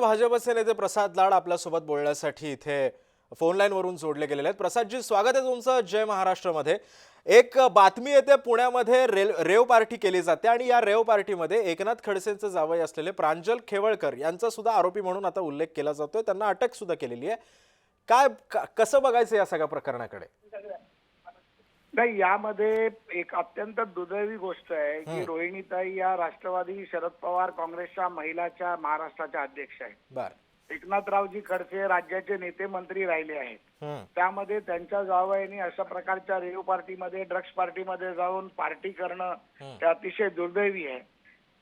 भाजपचे नेते प्रसाद लाड आपल्यासोबत बोलण्यासाठी इथे फोन लाईनवरून जोडले गेलेले आहेत. प्रसादजी स्वागत आहे तुमचं जय महाराष्ट्रमध्ये. एक बातमी येते पुण्यामध्ये रेल रेव पार्टी केली जाते आणि या रेव पार्टीमध्ये एकनाथ खडसेंचे जावई असलेले प्रांजल खेवळकर यांचा सुद्धा आरोपी म्हणून आता उल्लेख केला जातोय. त्यांना अटक सुद्धा केलेली आहे. काय कसं बघायचं या सगळ्या प्रकरणाकडे? नाही यामध्ये एक अत्यंत दुर्दैवी गोष्ट आहे की रोहिणीताई या राष्ट्रवादी शरद पवार काँग्रेसच्या महिलाच्या महाराष्ट्राच्या अध्यक्ष आहेत. एकनाथरावजी खडसे राज्याचे नेते मंत्री राहिले आहेत. त्यामध्ये त्यांच्या जावयानी अशा प्रकारच्या रेव्ह पार्टीमध्ये ड्रग्स पार्टीमध्ये जाऊन पार्टी करणं ते अतिशय दुर्दैवी आहे.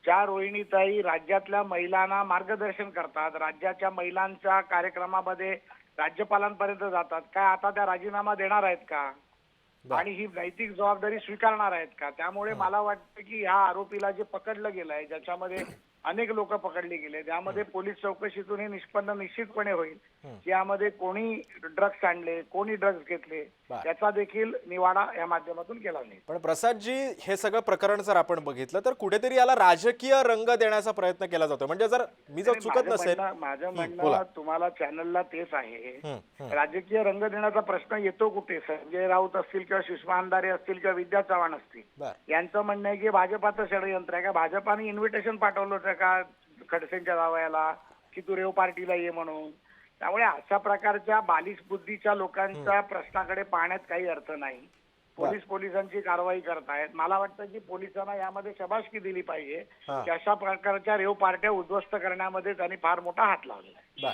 ज्या रोहिणीताई राज्यातल्या महिलांना मार्गदर्शन करतात राज्याच्या महिलांच्या कार्यक्रमामध्ये राज्यपालांपर्यंत जातात काय आता त्या राजीनामा देणार आहेत का? आणि ही नैतिक जबाबदारी स्वीकारणार आहेत का? त्यामुळे मला वाटतं की ह्या आरोपीला जे पकडलं गेलं आहे ज्याच्यामध्ये अनेक लोक पकडले गेले. त्यामध्ये पोलीस चौकशीतून हे निष्पन्न निश्चितपणे होईल. की यामध्ये कोणी ड्रग्स आणले कोणी ड्रग्स घेतले बरं. याचा देखील निवाडा या माध्यमातून केला जाईल. पण प्रसादजी हे सगळं प्रकरण जर आपण बघितलं तर कुठेतरी याला राजकीय रंग देण्याचा प्रयत्न केला जातो म्हणजे जर मी जर चुकत नसेल माझं. म्हणणं तुम्हाला चॅनलला तेच आहे. राजकीय रंग देण्याचा प्रश्न येतो कुठे? संजय राऊत असतील किंवा सुषमा अंधारे असतील किंवा विद्या चव्हाण असतील. यांचं म्हणणं आहे की भाजपाचं षडयंत्र आहे. का भाजपाने इन्व्हिटेशन पाठवलं होतं का खडसेंच्या जावयाला की तू रेव पार्टीला ये म्हणून. त्यामुळे अशा प्रकारच्या बालिश बुद्धीच्या लोकांच्या प्रश्नाकडे पाहण्यात काही अर्थ नाही. पोलीस पोलिसांची कारवाई करतायत. मला वाटतं की पोलिसांना यामध्ये शबासकी दिली पाहिजे. की अशा प्रकारच्या रेव पार्ट्या उद्ध्वस्त करण्यामध्ये त्यांनी फार मोठा हात लावलेला आहे.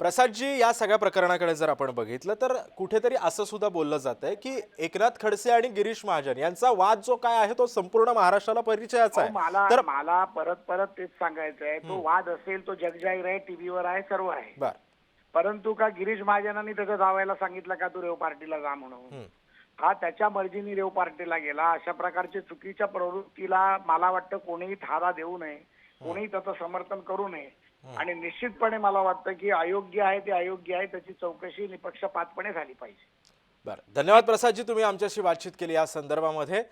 प्रसादजी या सगळ्या प्रकरणाकडे जर आपण बघितलं तर कुठेतरी असं सुद्धा बोललं जात आहे की एकनाथ खडसे आणि गिरीश महाजन यांचा वाद जो काय आहे तो संपूर्ण महाराष्ट्राला परिचयाचा मला आहे. तर मला परत परत तेच सांगायचं आहे. तो वाद असेल तो जगजाहीर आहे टीव्हीवर आहे सर्व आहे. बर. परंतु का गिरीश महाजनांनी त्याच्या जावयाला सांगितलं का तू रेव पार्टीला जा म्हणून. हा त्याच्या मर्जीने रेव पार्टीला गेला? अशा प्रकारच्या चुकीच्या प्रवृत्तीला मला वाटतं कोणीही थारा देऊ नये. कोणीही त्याचं समर्थन करू नये. आणि निश्चितपणे मला वाटतं की अयोग्य आहे ते अयोग्य आहे त्याची चौकशी निपक्षपातपणे झाली पाहिजे. बर. धन्यवाद प्रसादजी तुम्ही आमच्याशी बातचीत केली या संदर्भामध्ये.